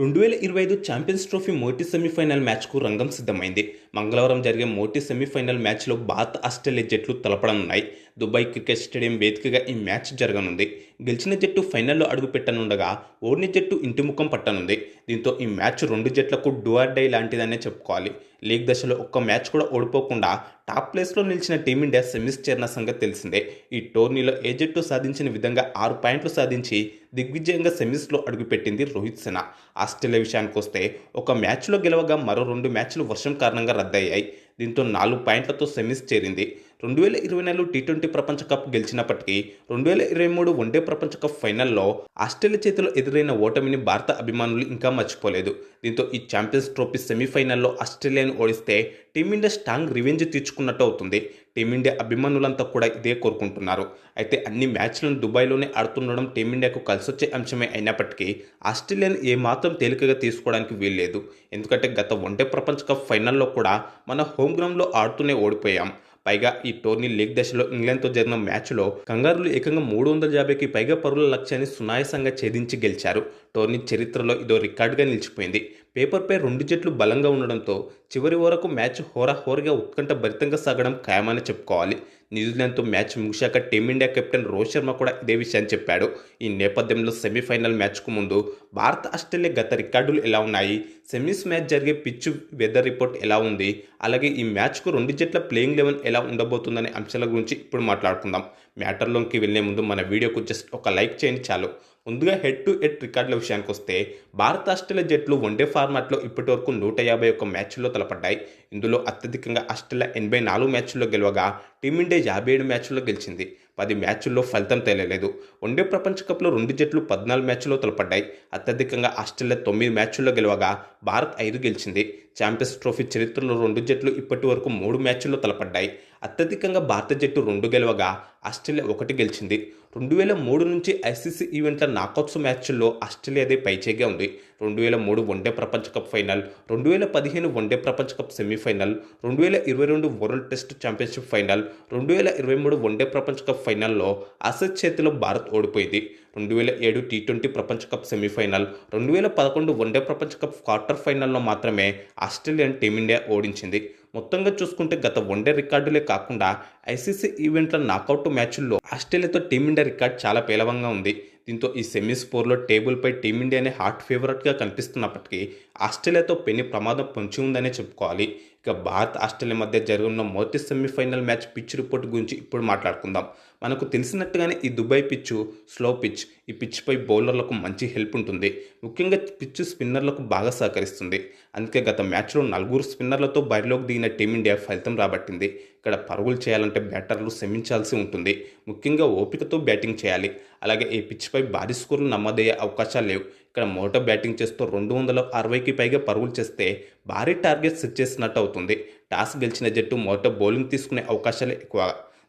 రెండు వేల ఇరవై ఐదు ఛాంపియన్స్ ట్రోఫీ మోటీ సెమీఫైనల్ మ్యాచ్కు రంగం సిద్ధమైంది. మంగళవారం జరిగే మోటీ సెమీఫైనల్ మ్యాచ్లో భారత్ ఆస్ట్రేలియా జట్లు తలపడనున్నాయి. దుబాయ్ క్రికెట్ స్టేడియం వేదికగా ఈ మ్యాచ్ జరగనుంది. గెలిచిన జట్టు ఫైనల్లో అడుగుపెట్టనుండగా ఓడిన జట్టు ఇంటి ముఖం పట్టనుంది. దీంతో ఈ మ్యాచ్ రెండు జట్లకు డూఆర్ డై లాంటిదనే చెప్పుకోవాలి. లీగ్ దశలో ఒక్క మ్యాచ్ కూడా ఓడిపోకుండా టాప్ ప్లేస్లో నిలిచిన టీమిండియా సెమీస్ చేరిన సంగతి తెలిసిందే. ఈ టోర్నీలో ఏ జట్టు సాధించిన విధంగా ఆరు పాయింట్లు సాధించి దిగ్విజయంగా సెమీస్లో అడుగుపెట్టింది రోహిత్ సెన ఆస్ట్రేలియా విషయానికి వస్తే ఒక మ్యాచ్లో గెలవగా మరో రెండు మ్యాచ్లు వర్షం కారణంగా రద్దయ్యాయి. దీంతో నాలుగు పాయింట్లతో సెమీస్ చేరింది. రెండు వేల ఇరవై నాలుగు టీ ట్వంటీ ప్రపంచ కప్ గెలిచినప్పటికీ రెండు వేల ఇరవై మూడు వన్డే ప్రపంచ కప్ ఫైనల్లో ఆస్ట్రేలియా చేతిలో ఎదురైన ఓటమిని భారత అభిమానులు ఇంకా మర్చిపోలేదు. దీంతో ఈ ఛాంపియన్స్ ట్రోఫీ సెమీఫైనల్లో ఆస్ట్రేలియాను ఓడిస్తే టీమిండియా స్ట్రాంగ్ రివెంజ్ తీర్చుకున్నట్టు అవుతుంది. టీమిండియా అభిమానులంతా కూడా ఇదే కోరుకుంటున్నారు. అయితే అన్ని మ్యాచ్లను దుబాయ్లోనే ఆడుతుండడం టీమిండియాకు కలిసొచ్చే అంశమే అయినప్పటికీ ఆస్ట్రేలియాను ఏమాత్రం తేలికగా తీసుకోవడానికి వీల్లేదు. ఎందుకంటే గత వన్డే ప్రపంచ కప్ ఫైనల్లో కూడా మన హోమ్ గ్రౌండ్లో ఆడుతూనే ఓడిపోయాం. పైగా ఈ టోర్నీ లీగ్ దశలో ఇంగ్లాండ్తో జరిగిన మ్యాచ్లో కంగారులు ఏకంగా మూడు వందల యాభైకి పైగా పరుల లక్ష్యాన్ని సునాయాసంగా ఛేదించి గెలిచారు. టోర్నీ చరిత్రలో ఇదో రికార్డుగా నిలిచిపోయింది. పేపర్పై రెండు జట్లు బలంగా ఉండడంతో చివరి వరకు మ్యాచ్ హోరాహోరుగా ఉత్కంఠ భరితంగా సాగడం ఖాయమని చెప్పుకోవాలి. న్యూజిలాండ్తో match ముగిశాక team India captain Rohit Sharma కూడా ఇదే విషయాన్ని చెప్పాడు. ఈ నేపథ్యంలో సెమీఫైనల్ మ్యాచ్కు ముందు భారత్ ఆస్ట్రేలియా గత రికార్డులు ఎలా ఉన్నాయి? సెమీస్ మ్యాచ్ జరిగే పిచ్ వెదర్ రిపోర్ట్ ఎలా ఉంది? అలాగే ఈ మ్యాచ్కు రెండు జట్ల ప్లేయింగ్ లెవెన్ ఎలా ఉండబోతుందనే అంశాల గురించి ఇప్పుడు మాట్లాడుకుందాం. మ్యాటర్లోకి వెళ్ళే ముందు మన వీడియోకు జస్ట్ ఒక లైక్ చేయండి చాలు. ముందుగా హెడ్ టు హెడ్ రికార్డుల విషయానికి వస్తే భారత ఆస్ట్రేలియా జట్లు వన్డే ఫార్మాట్లో ఇప్పటివరకు నూట యాభై ఒక్క మ్యాచ్ల్లో తలపడ్డాయి. ఇందులో అత్యధికంగా ఆస్ట్రేలియా ఎనభై నాలుగు మ్యాచ్ల్లో గెలవగా టీమిండియా యాభై ఏడు మ్యాచ్ల్లో గెలిచింది. పది మ్యాచ్ల్లో ఫలితం తేలలేదు. వన్డే ప్రపంచ కప్లో రెండు జట్లు పద్నాలుగు మ్యాచ్ల్లో తలపడ్డాయి. అత్యధికంగా ఆస్ట్రేలియా తొమ్మిది మ్యాచ్ల్లో గెలవగా భారత్ ఐదు గెలిచింది. ఛాంపియన్స్ ట్రోఫీ చరిత్రలో రెండు జట్లు ఇప్పటి వరకు మూడు మ్యాచ్ల్లో తలపడ్డాయి. అత్యధికంగా భారత జట్టు రెండు గెలవగా ఆస్ట్రేలియా ఒకటి గెలిచింది. రెండు వేల మూడు నుంచి ఐసీసీ ఈవెంట్ల నాకౌట్స్ మ్యాచ్ల్లో ఆస్ట్రేలియాదే పైచేగా ఉంది. రెండు వేల మూడు వన్డే ప్రపంచ కప్ ఫైనల్ రెండు వేల పదిహేను వన్డే ప్రపంచ కప్ సెమీఫైనల్ రెండు వేల ఇరవై రెండు వరల్డ్ టెస్ట్ ఛాంపియన్షిప్ ఫైనల్ రెండు వేల ఇరవై మూడు వన్డే ప్రపంచ కప్ ఫైనల్లో అసెట్ చేతిలో భారత్ ఓడిపోయింది. రెండు వేల ఏడు టీ ట్వంటీ ప్రపంచ కప్ సెమీఫైనల్ రెండు వేల పదకొండు వన్డే ప్రపంచ కప్ క్వార్టర్ ఫైనల్లో మాత్రమే ఆస్ట్రేలియన్ టీమిండియా ఓడించింది. మొత్తంగా చూసుకుంటే గత వన్డే రికార్డులే కాకుండా ఐసీసీ ఈవెంట్ల నాకౌట్ మ్యాచ్ల్లో ఆస్ట్రేలియాతో టీమిండియా రికార్డ్ చాలా పేలవంగా ఉంది. దీంతో ఈ సెమీస్ ఫోర్లో టేబుల్పై టీమిండియానే హాట్ ఫేవరెట్గా కనిపిస్తున్నప్పటికీ ఆస్ట్రేలియాతో పెను ప్రమాదం పొంచి ఉందనే చెప్పుకోవాలి. ఇక భారత్ ఆస్ట్రేలియా మధ్య జరగనున్న మొదటి సెమీఫైనల్ మ్యాచ్ పిచ్ రిపోర్ట్ గురించి ఇప్పుడు మాట్లాడుకుందాం. మనకు తెలిసినట్టుగానే ఈ దుబాయ్ పిచ్ స్లో పిచ్. ఈ పిచ్పై బౌలర్లకు మంచి హెల్ప్ ఉంటుంది. ముఖ్యంగా పిచ్ స్పిన్నర్లకు బాగా సహకరిస్తుంది. అందుకే గత మ్యాచ్లో నలుగురు స్పిన్నర్లతో బరిలోకి దిగిన టీమిండియా ఫలితం రాబట్టింది. ఇక్కడ పరుగులు చేయాలంటే బ్యాటర్లు శ్రమించాల్సి ఉంటుంది. ముఖ్యంగా ఓపికతో బ్యాటింగ్ చేయాలి. అలాగే ఈ పిచ్పై భారీ స్కోర్లు నమ్మదయ్యే అవకాశాలు లేవు. ఇక్కడ మోటో బ్యాటింగ్ చేస్తూ రెండు వందల అరవైకి పైగా పరుగులు చేస్తే భారీ టార్గెట్ సెట్ చేసినట్టు అవుతుంది. టాస్ గెలిచిన జట్టు మోటో బౌలింగ్ తీసుకునే అవకాశాలు ఎక్కువ.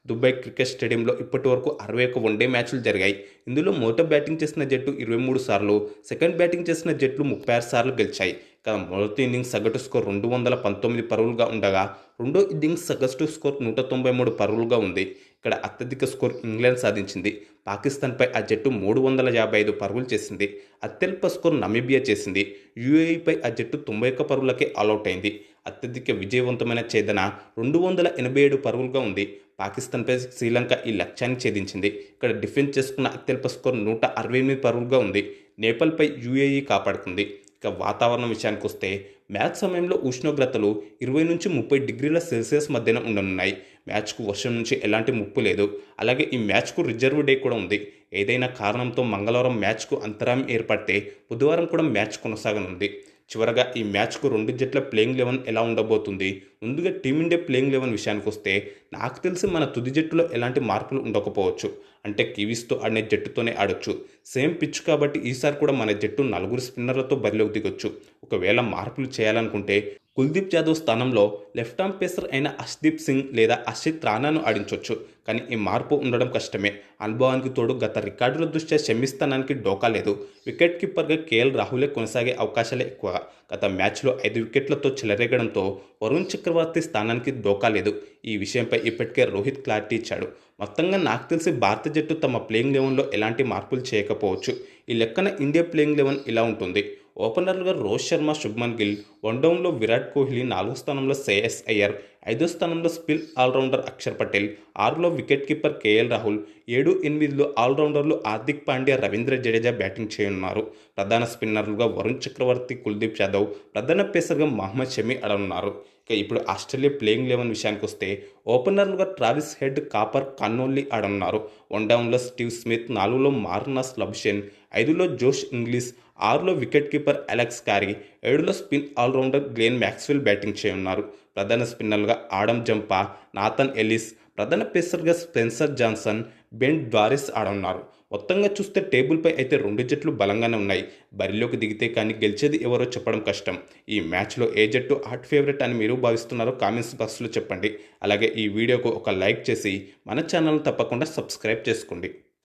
దుబాయ్ క్రికెట్ స్టేడియంలో ఇప్పటి వరకు అరవై ఒక్క వన్డే మ్యాచ్లు జరిగాయి. ఇందులో మోటో బ్యాటింగ్ చేసిన జట్టు ఇరవై మూడు సార్లు సెకండ్ బ్యాటింగ్ చేసిన జట్లు ముప్పై ఆరు సార్లు గెలిచాయి. కానీ మొదటి ఇన్నింగ్స్ సగటు స్కోర్ రెండు వందల పంతొమ్మిది పరుగులుగా ఉండగా రెండో ఇన్నింగ్స్ సగటు స్కోర్ నూట తొంభై మూడు పరుగులుగా ఉంది. ఇక్కడ అత్యధిక స్కోర్ ఇంగ్లాండ్ సాధించింది. పాకిస్తాన్పై ఆ జట్టు మూడు వందల యాభై ఐదు పరుగులు చేసింది. అత్యల్ప స్కోర్ నమీబియా చేసింది. యుఏఈపై ఆ జట్టు తొంభై ఒక్క పరుగులకే ఆల్అౌట్ అయింది. అత్యధిక విజయవంతమైన ఛేదన రెండు వందల ఎనభై ఏడు పరుగులుగా ఉంది. పాకిస్తాన్పై శ్రీలంక ఈ లక్ష్యాన్ని ఛేదించింది. ఇక్కడ డిఫెన్స్ చేసుకున్న అత్యల్ప స్కోర్ నూట అరవై ఎనిమిది పరుగులుగా ఉంది. నేపాల్పై యుఏఈ కాపాడుకుంది. ఇక వాతావరణం విషయానికి వస్తే మ్యాచ్ సమయంలో ఉష్ణోగ్రతలు ఇరవై నుంచి ముప్పై డిగ్రీల సెల్సియస్ మధ్యన ఉండనున్నాయి. మ్యాచ్కు వర్షం నుంచి ఎలాంటి ముప్పు లేదు. అలాగే ఈ మ్యాచ్కు రిజర్వ్ డే కూడా ఉంది. ఏదైనా కారణంతో మంగళవారం మ్యాచ్కు అంతరాయం ఏర్పడితే బుధవారం కూడా మ్యాచ్ కొనసాగనుంది. చివరగా ఈ మ్యాచ్కు రెండు జట్ల ప్లేయింగ్ లెవెన్ ఎలా ఉండబోతుంది? ముందుగా టీమిండియా ప్లేయింగ్ లెవెన్ విషయానికి వస్తే నాకు తెలిసి మన తుది జట్టులో ఎలాంటి మార్పులు ఉండకపోవచ్చు. అంటే కివీస్తో ఆడిన జట్టుతోనే ఆడొచ్చు. సేమ్ పిచ్ కాబట్టి ఈసారి కూడా మన జట్టు నలుగురు స్పిన్నర్లతో బరిలోకి దిగొచ్చు. ఒకవేళ మార్పులు చేయాలనుకుంటే కుల్దీప్ జాదవ్ స్థానంలో లెఫ్ట్ ఆర్మ్ పేసర్ అయిన అశ్దీప్ సింగ్ లేదా అషిత్ రాణాను ఆడించవచ్చు కానీ ఈ మార్పు ఉండడం కష్టమే. అనుభవానికి తోడు గత రికార్డుల దృష్ట్యా శమిస్థానానికి డోకా లేదు. వికెట్ కీపర్గా కేఎల్ రాహులే కొనసాగే అవకాశాలే ఎక్కువ. గత మ్యాచ్లో ఐదు వికెట్లతో చెలరేగడంతో వరుణ్ చక్రవర్తి స్థానానికి డోకా లేదు. ఈ విషయంపై ఇప్పటికే రోహిత్ క్లారిటీ ఇచ్చాడు. మొత్తంగా నాకు తెలిసి భారత జట్టు తమ ప్లేయింగ్ లెవెన్లో ఎలాంటి మార్పులు చేయకపోవచ్చు. ఈ లెక్కన ఇండియా ప్లేయింగ్ లెవెన్ ఇలా ఉంటుంది. ఓపెనర్లుగా రోహిత్ శర్మ శుభ్మన్ గిల్ వన్ డౌన్లో విరాట్ కోహ్లీ నాలుగో స్థానంలో శ్రేయస్ అయ్యర్ ఐదో స్థానంలో స్పిల్ ఆల్రౌండర్ అక్షర్ పటేల్ ఆరులో వికెట్ కీపర్ కేఎల్ రాహుల్ ఏడు ఎనిమిదిలో ఆల్రౌండర్లు హార్దిక్ పాండ్యా రవీంద్ర జడేజా బ్యాటింగ్ చేయనున్నారు. ప్రధాన స్పిన్నర్లుగా వరుణ్ చక్రవర్తి కుల్దీప్ యాదవ్ ప్రధాన పేసర్గా మహమ్మద్ షమీ అడనున్నారు. ఇక ఇప్పుడు ఆస్ట్రేలియా ప్లేయింగ్ లెవెన్ విషయానికి వస్తే ఓపెనర్లుగా ట్రావిస్ హెడ్ కాపర్ కన్నోల్లి ఆడనున్నారు వన్ డౌన్లో స్టీవ్ స్మిత్ నాలుగులో మార్నస్ లబ్షెన్ ఐదులో జోష్ ఇంగ్లీష్ ఆరులో వికెట్ కీపర్ అలెక్స్ కారీ ఏడులో spin allrounder Glenn Maxwell batting చేయనున్నారు. ప్రధాన స్పిన్నర్గా ఆడమ్ జంపా నాథన్ ఎలిస్ ప్రధాన పేసర్గా స్పెన్సర్ జాన్సన్ బెన్ ద్వారిస్ ఆడనున్నారు. మొత్తంగా చూస్తే టేబుల్పై అయితే రెండు జట్లు బలంగానే ఉన్నాయి. బరిలోకి దిగితే కానీ గెలిచేది ఎవరో చెప్పడం కష్టం. ఈ మ్యాచ్లో ఏ జట్టు హాట్ ఫేవరెట్ అని మీరు భావిస్తున్నారో కామెంట్స్ బాక్స్లో చెప్పండి. అలాగే ఈ వీడియోకు ఒక లైక్ చేసి మన ఛానల్ తప్పకుండా సబ్స్క్రైబ్ చేసుకోండి.